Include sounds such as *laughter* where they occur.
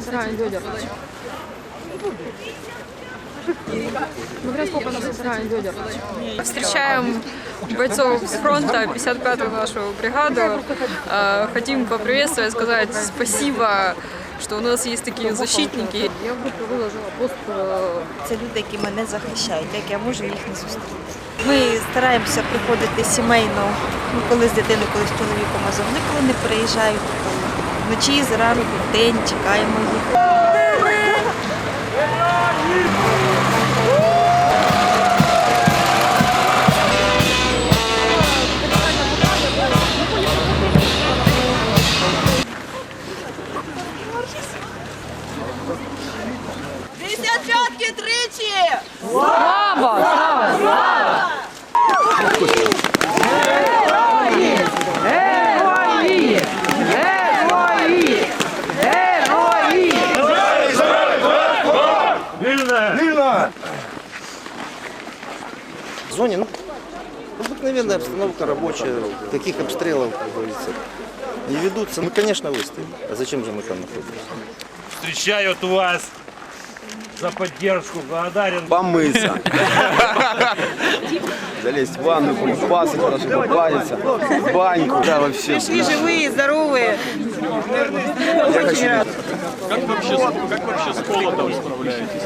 собираем ведер. Смотря сколько нас собираем ведер. Встречаем бойцов с фронта, 55-ю нашу бригаду. Э, Хотим поприветствовать, сказать спасибо, что у нас есть такие защитники. Я в группе выложила пост э, Це люди, які мене захищають, як я можу їх не зустріти. Ми стараємося приходити сімейно, ну, коли з дитиною, коли з чоловіком разом. Вони коли не приїжджають, то вночі, зранку, в день чекаємо їх. Десятки тричі! В зоне, ну, обыкновенная обстановка рабочая, таких обстрелов, как говорится, не ведутся. Мы, конечно, выстоим. А зачем же мы там находимся? встречают вас за поддержку. Благодарен. помыться. *laughs* Залезть в ванну, купаться, хорошо попариться, в баньку, да, вообще. Пришли живі, здорові. Как вообще, как вообще с холодом справляетесь?